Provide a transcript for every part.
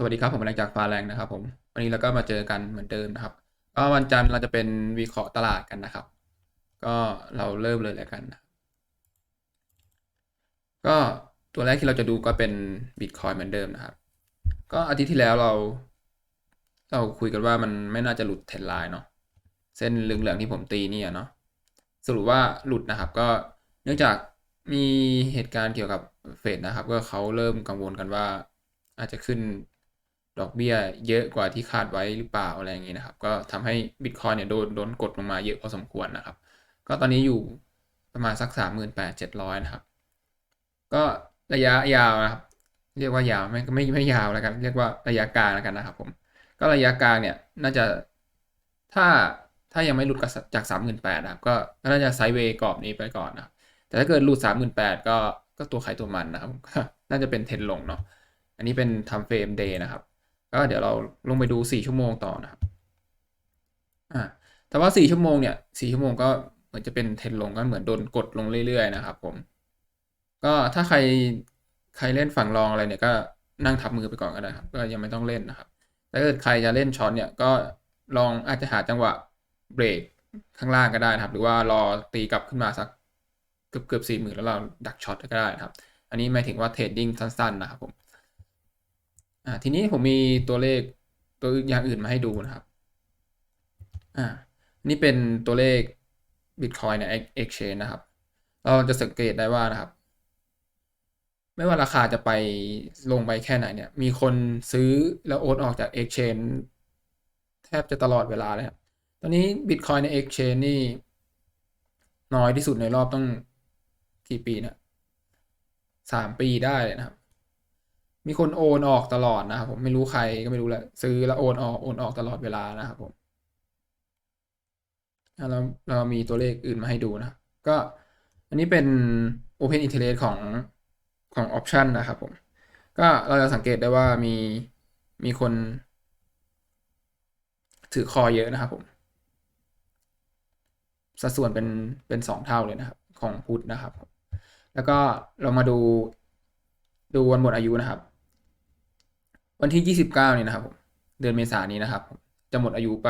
สวัสดีครับผมมาจากฟ้าแรงนะครับผมวันนี้เราก็มาเจอกันเหมือนเดิมนะครับ ก็วันจันทร์เราจะเป็นวิเคราะห์ตลาดกันนะครับ ก็เราเริ่มเลยแล้วกันนะก็ตัวแรกที่เราจะดูก็เป็นบิตคอยเหมือนเดิมนะครับ ก็อาทิตย์ที่แล้วเราเราคุยกันว่ามันไม่น่าจะหลุดเทรนไลน์เนาะเส้นเหลืองๆที่ผมตีเนี่ยเนาะสรุปว่าหลุดนะครับ ก็เนื่องจากมีเหตุการณ์เกี่ยวกับเฟดนะครับ ก็เขาเริ่มกังวลกันว่าอาจจะขึ้น ดอกเบี้ยเยอะกว่าที่คาดไว้หรือเปล่าอะไรอย่างนี้นะครับ ก็ทำให้บิตคอยเนี่ยโดนโดนกดลงมาเยอะพอสมควรนะครับ ก็ตอนนี้อยู่ประมาณสักสามหมื่นแปดเจ็ดร้อยนะครับ ก็ระยะยาวนะครับ เรียกว่ายาวไม่ไม่ไม่ยาวแล้วกัน เรียกว่าระยะกลางแล้วกันนะครับผม ก็ระยะกลางเนี่ยน่าจะถ้าถ้ายังไม่หลุดจากสามหมื่นแปดนะครับ ก็น่าจะไซด์เวย์กรอบนี้ไปก่อนนะครับ แต่ถ้าเกิดหลุดสามหมื่นแปดก็ก็ตัวใครตัวมันนะครับ น่าจะเป็นเทนลงเนาะ อันนี้เป็นทำเฟรมเดย์นะครับ ก็เดี๋ยวเราลงไปดูสี่ชั่วโมงต่อนะครับอ่าแต่ว่าสี่ชั่วโมงเนี่ยสี่ชั่วโมงก็เหมือนจะเป็นเทรนลงก็เหมือนโดนกดลงเรื่อยๆนะครับผม ก็ถ้าใครใครเล่นฝั่งรองอะไรเนี่ยก็นั่งทับมือไปก่อนก็ได้ครับก็ยังไม่ต้องเล่นนะครับถ้าเกิดใครจะเล่นช็อตเนี่ยก็ลองอาจจะหาจังหวะเบรกข้างล่างก็ได้นะครับ หรือว่ารอตีกลับขึ้นมาสักเกือบเกือบสี่หมื่นแล้วเราดักช็อตก็ได้นะครับ อันนี้หมายถึงว่าเทรดดิ้งสั้นๆนะครับผม อ่าทีนี้ผมมีตัวเลขตัวอย่างอื่นมาให้ดูนะครับอ่านี่เป็นตัวเลข Bitcoin ใน Exchange นะครับ เราจะสังเกตได้ว่านะครับ ไม่ว่าราคาจะไปลงไปแค่ไหนเนี่ย มีคนซื้อแล้วโอนออกจาก Exchange แทบจะตลอดเวลาเลยครับ ตอนนี้ Bitcoin ใน Exchange นี่ น้อยที่สุดในรอบต้องกี่ปีนะสามปีได้เลยนะครับ มีคนโอนออกตลอดนะครับผมไม่รู้ใครก็ไม่รู้แหละซื้อแล้วโอนออกโอนออกตลอดเวลานะครับผมเราเรามีตัวเลขอื่นมาให้ดูนะ ก็อันนี้เป็น Open Interest ของของ Option นะครับผม ก็เราจะสังเกตได้ว่ามีมีคน ถือคอเยอะนะครับผม สัดส่วนเป็นเป็นสองเท่าเลยนะครับ ของพุทธนะครับ แล้วก็เรามาดูดูวันหมดอายุนะครับ วันที่ยี่สิบเก้านี่นะครับผมเดือนเมษายนนี้นะครับ จะหมดอายุไป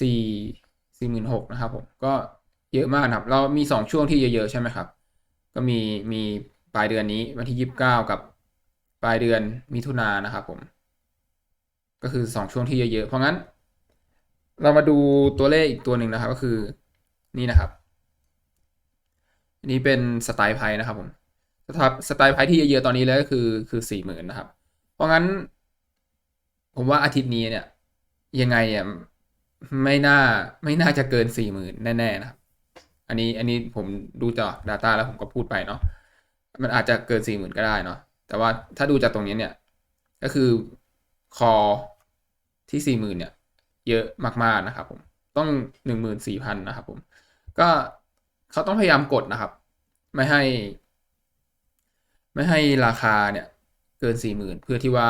สี่สี่หมื่นหกนะครับผมก็เยอะมากครับ เรามีสองช่วงที่เยอะๆใช่ไหมครับ ก็มีมีปลายเดือนนี้วันที่ยี่สิบเก้ากับปลายเดือนมิถุนายนนะครับผม ก็คือสองช่วงที่เยอะๆเพราะงั้น เรามาดูตัวเลขอีกตัวหนึ่งนะครับ ก็คือนี่นะครับนนี้เป็นสไตล์ไพ่นะครับผมสไตล์ไพ่ที่เยอะๆตอนนี้เลยก็คือคือสี่หมื่นนะครับ เพราะงั้น ผมว่าอาทิตย์นี้เนี่ย ยังไงอะไม่น่าไม่น่าจะเกินสี่หมื่นแน่ๆนะครับอันนี้อันนี้ผมดูจาก Data แล้วผมก็พูดไปเนาะมันอาจจะเกินสี่หมื่นก็ได้เนาะแต่ว่าถ้าดูจากตรงนี้เนี่ย ก็คือคอที่สี่หมื่นเนี่ย เยอะมากๆนะครับผมต้องหนึ่งหมื่นสี่พันนะครับผมก็เขาต้องพยายามกดนะครับ ไม่ให้ ไม่ให้ราคาเนี่ย เกินสี่หมื่นเพื่อที่ว่า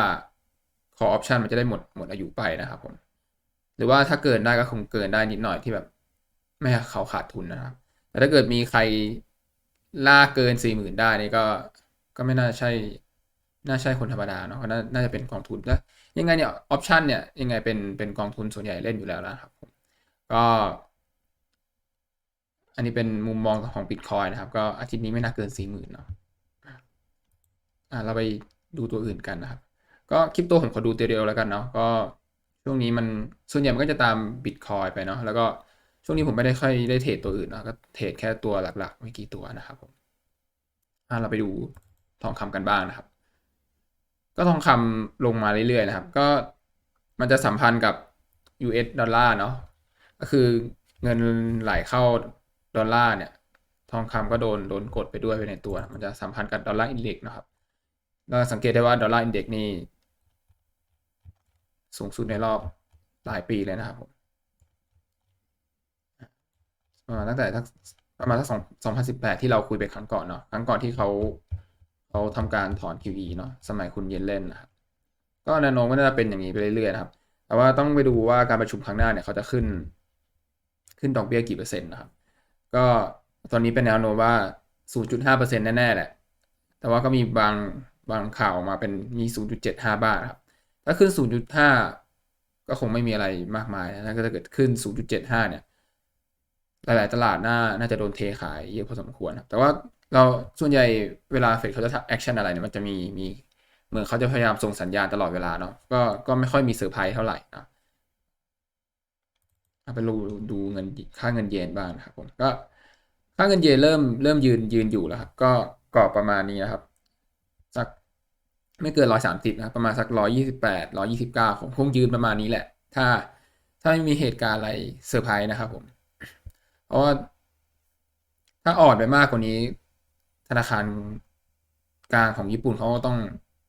ขอออปชันมันจะได้หมดหมดอายุไปนะครับผม หรือว่าถ้าเกินได้ก็คงเกินได้นิดหน่อยที่แบบไม่ให้เขาขาดทุนนะครับ แต่ถ้าเกิดมีใครล่าเกินสี่หมื่นได้นี่ก็ก็ไม่น่าใช่น่าใช่คนธรรมดาเนาะนาน่าจะเป็นกองทุนแล้วยังไงเนี่ยออปชันเนี่ยยังไงเป็นเป็นกองทุนส่วนใหญ่เล่นอยู่แล้วนะครับผมก็อันนี้เป็นมุมมองของบิตคอยนะครับ ก็อาทิตย์นี้ไม่น่าเกินสี่หมื่นเนาะอ่าเราไป ดูตัวอื่นกันนะครับ ก็คลิปตัวผมขอดูตัวเดียวแล้วกันเนาะก็ช่วงนี้มันส่วนใหญ่มันก็จะตามบิตคอยไปเนาะแล้วก็ช่วงนี้ผมไม่ได้ค่อยได้เทรดตัวอื่นนะก็เทรดแค่ตัวหลักๆไม่กี่ตัวนะครับผมอ่าเราไปดูทองคำกันบ้างนะครับ ก็ทองคำลงมาเรื่อยๆนะครับ ก็มันจะสัมพันธ์กับ US ดอลลาร์เนาะก็คือเงินไหลเข้าดอลลาร์เนี่ย ทองคำก็โดนโดนกดไปด้วยไปในตัว มันจะสัมพันธ์กับดอลลาร์อินเด็กนะครับ เราสังเกตได้ว่าดอลลาร์อินเด็กซ์นี่สูงสุดในรอบหลายปีเลยนะครับผมประมาณตั้งแต่ประมาณสักสองสองพันสิบแปดที่เราคุยไปครั้งก่อนเนาะครั้งก่อนที่เขาเขาทำการถอน QE เนาะสมัยคุณเย็นเล่นนะครับก็แนวโน้มก็น่าจะเป็นอย่างนี้ไปเรื่อยๆนะครับ แต่ว่าต้องไปดูว่าการประชุมครั้งหน้าเนี่ยเขาจะขึ้น ขึ้นดอกเบี้ยกี่เปอร์เซ็นต์นะครับ ก็ตอนนี้เป็นแนวโน้มว่า 0.5%แน่ๆแหละ แต่ว่าก็มีบาง บางข่าวออกมาเป็นมี 0.75 บาทครับ ถ้าขึ้น 0.5 ก็คงไม่มีอะไรมากมายนะถ้าเกิดขึ้น 0.75 เนี่ย หลาย ๆ ตลาดน่าน่าจะโดนเทขายเยอะพอสมควรครับ แต่ว่าเราส่วนใหญ่เวลาเฟดเขาจะทำแอคชั่นอะไรเนี่ยมันจะมีมีเหมือนเขาจะพยายามส่งสัญญาณตลอดเวลาเนาะก็ก็ไม่ค่อยมีเซอร์ไพรส์เท่าไหร่นะเอาไปดูดูเงินค่าเงินเยนบ้างนะครับผมก็ค่าเงินเยนเริ่มเริ่มยืนยืนอยู่แล้วครับก็กรอบประมาณนี้นะครับ ไม่เกินร้อยสามสิบนะประมาณสักร้อยี่สิบแปดร้อยี่สิบเก้าผมคงยืนประมาณนี้แหละ ถ้าถ้าไม่มีเหตุการณ์อะไรเซอร์ไพรส์นะครับผม เพราะว่าถ้าอ่อนไปมากกว่านี้ ธนาคารกลางของญี่ปุ่นเขาก็ต้อง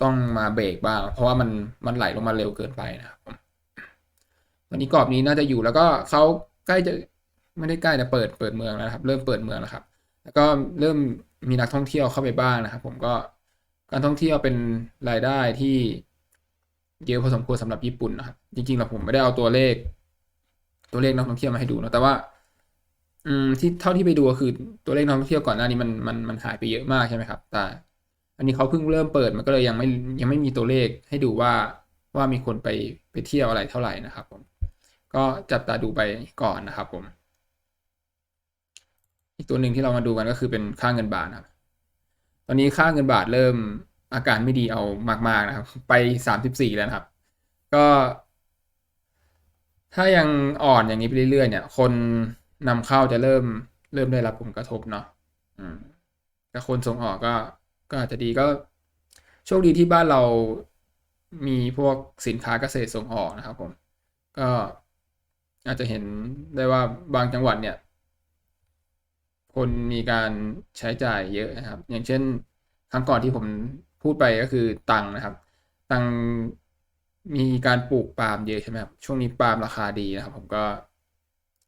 ต้องมาเบรกบ้าง เพราะว่ามันมันไหลลงมาเร็วเกินไปนะครับผมวันนี้กรอบนี้น่าจะอยู่แล้วก็เขาใกล้จะไม่ได้ใกล้แต่เปิดเปิดเมืองแล้วครับ เริ่มเปิดเมืองแล้วครับ แล้วก็เริ่มมีนักท่องเที่ยวเข้าไปบ้างนะครับ ผมก็ การท่องเที่ยวเป็นรายได้ที่เยอะพอสมควรสำหรับญี่ปุ่นนะครับจริงๆแล้วผมไม่ได้เอาตัวเลข ตัวเลขนักท่องเที่ยวมาให้ดูนะแต่ว่า อืมที่เท่าที่ไปดูก็คือตัวเลขนักท่องเที่ยวก่อนหน้านี้มันมันมันหายไปเยอะมากใช่ไหมครับ แต่ อันนี้เขาเพิ่งเริ่มเปิดมันก็เลยยังไม่ยังไม่มีตัวเลขให้ดูว่าว่ามีคนไปไปเที่ยวอะไรเท่าไหร่นะครับ ผม ก็จับตาดูไปก่อนนะครับ ผม อีกตัวหนึ่งที่เรามาดูกันก็คือเป็นค่าเงินบาทนะครับ ตอนนี้ค่าเงินบาทเริ่มอาการไม่ดีเอามาก ๆ นะครับ ไปสามสิบสี่แล้วครับ ก็ ถ้ายังอ่อนอย่างนี้ไปเรื่อยๆเนี่ย คนนำเข้าจะเริ่มเริ่มได้รับผลกระทบเนาะอืมแต่คนส่งออกก็ ก็อาจจะดีก็โชคดีที่บ้านเรามีพวกสินค้าเกษตรส่งออกนะครับผม ก็อาจจะเห็นได้ว่าบางจังหวัดเนี่ย คนมีการใช้จ่ายเยอะนะครับ อย่างเช่นครั้งก่อนที่ผมพูดไปก็คือตังนะครับ ตังมีการปลูกปาล์มเยอะใช่ไหมครับช่วงนี้ปาล์มราคาดีนะครับ ผมก็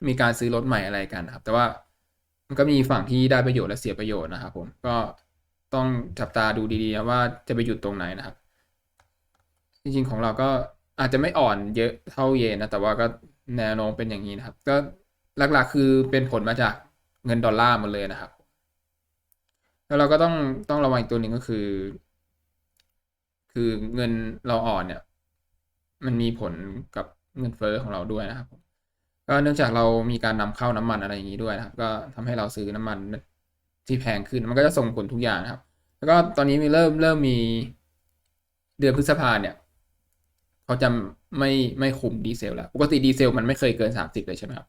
มีการซื้อรถใหม่อะไรกันนะครับ แต่ว่ามันก็มีฝั่งที่ได้ประโยชน์และเสียประโยชน์นะครับ ผมก็ต้องจับตาดูดีๆนะว่าจะไปหยุดตรงไหนนะครับ จริงๆของเราก็อาจจะไม่อ่อนเยอะเท่าเยนนะแต่ว่าก็แนวโน้มเป็นอย่างนี้นะครับ ก็หลักๆคือเป็นผลมาจาก เงินดอลลาร์หมดเลยนะครับ แล้วเราก็ต้องต้องระวังอีกตัวหนึ่งก็คือ คือเงินเราอ่อนเนี่ย มันมีผลกับเงินเฟ้อของเราด้วยนะครับ ก็เนื่องจากเรามีการนำเข้าน้ำมันอะไรอย่างนี้ด้วยนะครับ ก็ทำให้เราซื้อน้ำมันที่แพงขึ้นมันก็จะส่งผลทุกอย่างนะครับ แล้วก็ตอนนี้มีเริ่มเริ่มมีเดือนพฤษภาเนี่ยเขาจะไม่ไม่คุมดีเซลแล้ว ปกติดีเซลมันไม่เคยเกินสามสิบเลยใช่ไหมครับ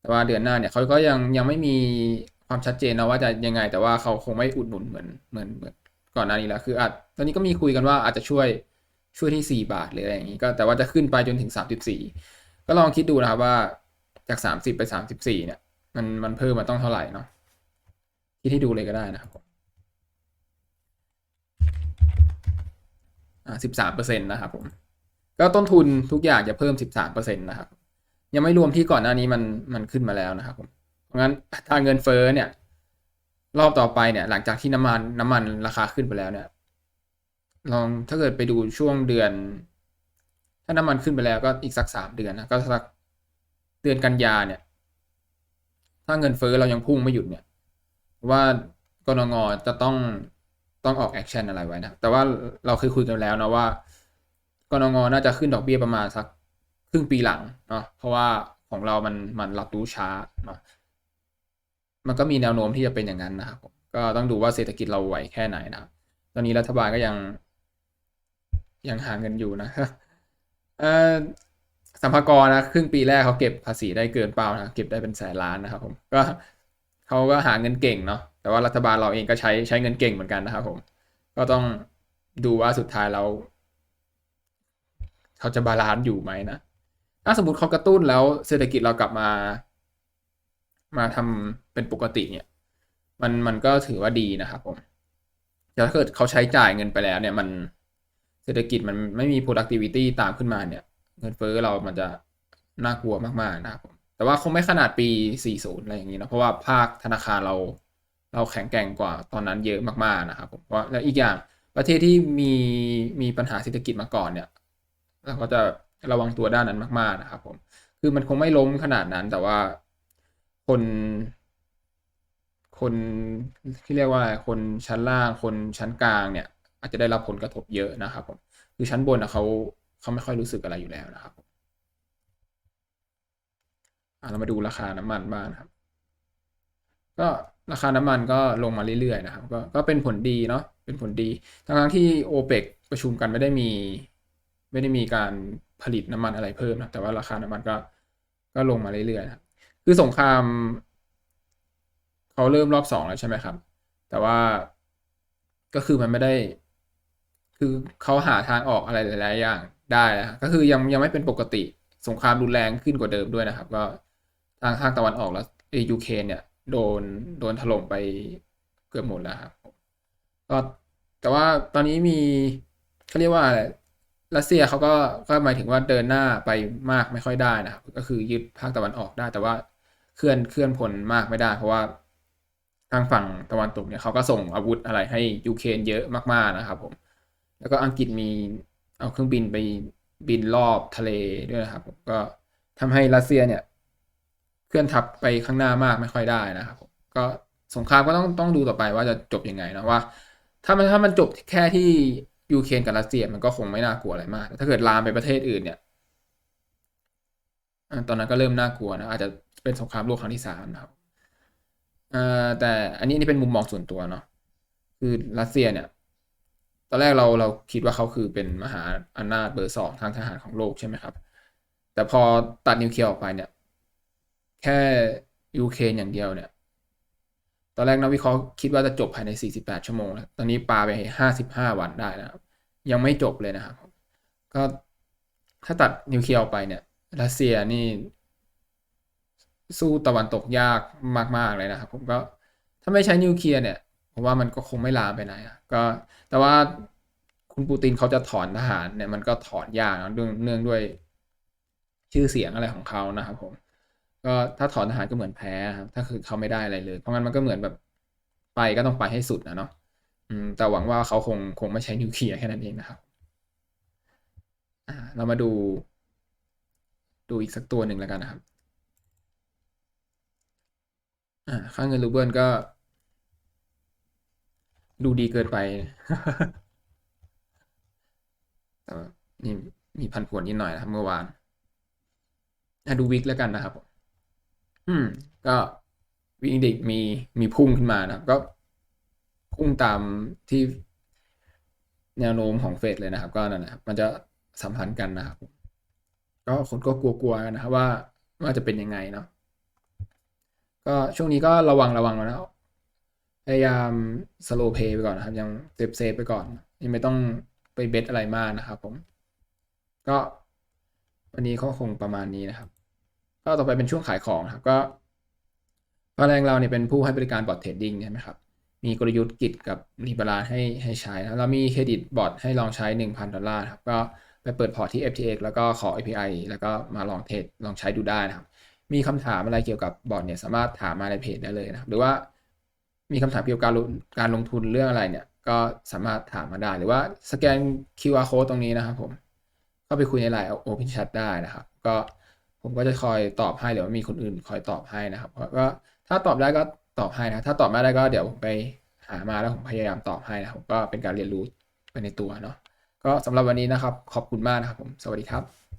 แต่ว่าเดือนหน้าเนี่ยเขาก็ยังยังไม่มีความชัดเจนนะว่าจะยังไง แต่ว่าเขาคงไม่อุดหนุนเหมือนเหมือนเหมือนก่อนหน้านี้แล้วคืออาจตอนนี้ก็มีคุยกันว่าอาจจะช่วยช่วยที่สี่บาทหรืออะไรอย่างนี้ก็แต่ว่าจะขึ้นไปจนถึงสามสิบสี่ก็ลองคิดดูนะครับว่าจากสามสิบไปสามสิบสี่เนี่ย มันมันเพิ่มมาต้องเท่าไหร่เนาะคิดให้ดูเลยก็ได้นะครับอ่าสิบสามเปอร์เซ็นต์นะครับผม ก็ต้นทุนทุกอย่างจะเพิ่มสิบสามเปอร์เซ็นต์นะครับ ยังไม่รวมที่ก่อนหน้านี้มันมันขึ้นมาแล้วนะครับผมเพราะงั้นถ้าเงินเฟ้อเนี่ย รอบต่อไปเนี่ย หลังจากที่น้ำมันน้ำมันราคาขึ้นไปแล้วเนี่ย ลองถ้าเกิดไปดูช่วงเดือน ถ้าน้ำมันขึ้นไปแล้วก็อีกสักสามเดือนนะก็สักเดือนกันยาเนี่ย ถ้าเงินเฟ้อเรายังพุ่งไม่หยุดเนี่ย ว่ากรงงจะต้องต้องออกแอคชั่นอะไรไว้นะ แต่ว่าเราเคยคุยกันแล้วนะว่ากรงงน่าจะขึ้นดอกเบี้ยประมาณสัก ครึ่งปีหลังเนาะเพราะว่าของเรามันมันรับรู้ช้าเนาะมันก็มีแนวโน้มที่จะเป็นอย่างนั้นนะครับก็ต้องดูว่าเศรษฐกิจเราไหวแค่ไหนนะครับ ตอนนี้รัฐบาลก็ยัง ยังหาเงินอยู่นะเออสัมภากรนะครึ่งปีแรกเขาเก็บภาษีได้เกินเป้านะเก็บได้เป็นแสนล้านนะครับผมก็เขาก็หาเงินเก่งเนาะแต่ว่ารัฐบาลเราเองก็ใช้ใช้เงินเก่งเหมือนกันนะครับผม ก็ต้องดูว่าสุดท้ายเรา เขาจะบาลานซ์อยู่ไหมนะ ถ้าสมมติเขากระตุ้นแล้วเศรษฐกิจเรากลับมา มาทำเป็นปกติเนี่ย มันมันก็ถือว่าดีนะครับผมแต่ถ้าเกิดเขาใช้จ่ายเงินไปแล้วเนี่ยมันเศรษฐกิจมันไม่มี productivity ตามขึ้นมาเนี่ย เงินเฟ้อเรามันจะน่ากลัวมากๆนะครับผมแต่ว่าคงไม่ขนาดปี 40 อะไรอย่างนี้นะเพราะว่าภาคธนาคารเราเราแข็งแกร่งกว่าตอนนั้นเยอะมากๆนะครับผมเพราะแล้วอีกอย่างประเทศที่มีมีปัญหาเศรษฐกิจมาก่อนเนี่ยเราก็จะ ระวังตัวด้านนั้นมากๆนะครับ ผม คือมันคงไม่ล้มขนาดนั้น แต่ว่าคน คนที่เรียกว่าคนชั้นล่าง คนชั้นกลางเนี่ย อาจจะได้รับผลกระทบเยอะนะครับ ผม คือชั้นบนนะเขาเขาไม่ค่อยรู้สึกอะไรอยู่แล้วนะครับเรามาดูราคาน้ำมันบ้างนะครับ ก็ราคาน้ำมันก็ลงมาเรื่อยๆนะครับ ก็ก็เป็นผลดีเนาะเป็นผลดี ทั้งๆที่โอเปกประชุมกันไม่ได้มี ไม่ได้มีการ ผลิตน้ำมันอะไรเพิ่มนะแต่ว่าราคาน้ำมันก็ก็ลงมาเรื่อยๆนะคือสงครามเขาเริ่มรอบสองแล้วใช่ไหมครับ แต่ว่าก็คือมันไม่ได้ คือเขาหาทางออกอะไรหลาย ๆ อย่างได้นะก็คือยังยังไม่เป็นปกติสงครามรุนแรงขึ้นกว่าเดิมด้วยนะครับ ก็ทางภาคตะวันออกแล้วยูเคนเนี่ยโดนโดนถล่มไปเกือบหมดแล้วครับก็แต่ว่าตอนนี้มีเขาเรียกว่าอะไร รัสเซียเขาก็ก็หมายถึงว่าเดินหน้าไปมากไม่ค่อยได้นะครับก็คือยึดภาคตะวันออกได้ แต่ว่าเคลื่อนเคลื่อนพลมากไม่ได้ เพราะว่าทางฝั่งตะวันตกเนี่ยเขาก็ส่งอาวุธอะไรให้ยูเครนเยอะมากๆนะครับผมแล้วก็อังกฤษมีเอาเครื่องบินไปบินรอบทะเลด้วยนะครับผมก็ทำให้รัสเซียเนี่ยเคลื่อนทัพไปข้างหน้ามากไม่ค่อยได้นะครับก็สงครามก็ต้องต้องดูต่อไปว่าจะจบยังไงนะว่า ถ้ามันถ้ามันจบแค่ที่ ยูเครนกับรัสเซียมันก็คงไม่น่ากลัวอะไรมากแต่ถ้าเกิดลามไปประเทศอื่นเนี่ยตอนนั้นก็เริ่มน่ากลัวนะอาจจะเป็นสงครามโลกครั้งที่สามนะครับแต่อันนี้นี่เป็นมุมมองส่วนตัวเนาะคือรัสเซียเนี่ย ตอนแรกเราเราคิดว่าเขาคือเป็นมหาอำนาจเบอร์สองทางทหารของโลกใช่ไหมครับ แต่พอตัดนิวเคลียร์ออกไปเนี่ย แค่ยูเครนอย่างเดียวเนี่ย ตอนแรกนักวิเคราะห์คิดว่าจะจบภายใน 48 ชั่วโมงแล้วตอนนี้ปาไป 55 วันได้นะครับ ยังไม่จบเลยนะครับ ก็ถ้าตัดนิวเคลียร์ออกไปเนี่ยรัสเซียนี่ สู้ตะวันตกยากมาก ๆ เลยนะครับ ผมก็ถ้าไม่ใช้นิวเคลียร์เนี่ยผมว่ามันก็คงไม่ลามไปไหนอะก็แต่ว่าคุณปูตินเขาจะถอนทหารเนี่ยมันก็ถอนยากนะเรื่องเนื่องด้วยชื่อเสียงอะไรของเขานะครับผม ก็ถ้าถอนทหารก็เหมือนแพ้ครับถ้าคือเขาไม่ได้อะไรเลย เพราะงั้นมันก็เหมือนแบบไปก็ต้องไปให้สุดนะเนาะอืม แต่หวังว่าเขาคงคงไม่ใช้นิวเคลียร์แค่นั้นเองนะครับ อ่า เรามาดู ดูอีกสักตัวหนึ่งแล้วกันนะครับ อ่า ค่าเงินรูเบิลก็ ดูดีเกินไปแต่นี่มีพันผวนนิดหน่อยนะครับเมื่อวานดูวิกแล้วกันนะครับ อืม ก็วิกดิกมีมีพุ่งขึ้นมานะครับ ก็พุ่งตามที่แนวโน้มของเฟดเลยนะครับ ก็นั่นนะครับมันจะสัมพันธ์กันนะครับ ก็คนก็กลัวๆกันนะครับว่าว่าจะเป็นยังไงเนาะก็ช่วงนี้ก็ระวังระวังแล้วพยายามสโลเพย์ไปก่อนนะครับ ยังเซฟเซฟไปก่อนยังไม่ต้องไปเบสอะไรมากนะครับผม ก็วันนี้ก็คงประมาณนี้นะครับ ก็ต่อไปเป็นช่วงขายของครับก็พาแรงเราเนี่ยเป็นผู้ให้บริการบอทเทรดดิ้งใช่ไหมครับ มีกลยุทธ์กิจกับรีบาลานให้ให้ใช้นะเรามีเครดิตบอทให้ลองใช้ 1,000 ดอลลาร์ครับก็ไปเปิดพอร์ตที่ FTX แล้วก็ขอ API แล้วก็มาลองเทรดลองใช้ดูได้นะครับ มีคำถามอะไรเกี่ยวกับบอทเนี่ยสามารถถามมาในเพจได้เลยนะครับ หรือว่ามีคำถามเกี่ยวกับการลงการลงทุนเรื่องอะไรเนี่ย ก็สามารถถามมาได้ หรือว่าสแกน QR code ตรงนี้นะครับผม ก็ไปคุยในไลน์ Open Chat ได้นะครับ ก็ ผมก็จะคอยตอบให้หรือว่ามีคนอื่นคอยตอบให้นะครับก็ถ้าตอบได้ก็ตอบให้นะ ถ้าตอบไม่ได้ก็เดี๋ยวผมไปหามาแล้วผมพยายามตอบให้นะครับก็เป็นการเรียนรู้ไปในตัวเนาะก็สำหรับวันนี้นะครับ ขอบคุณมากนะครับผม สวัสดีครับ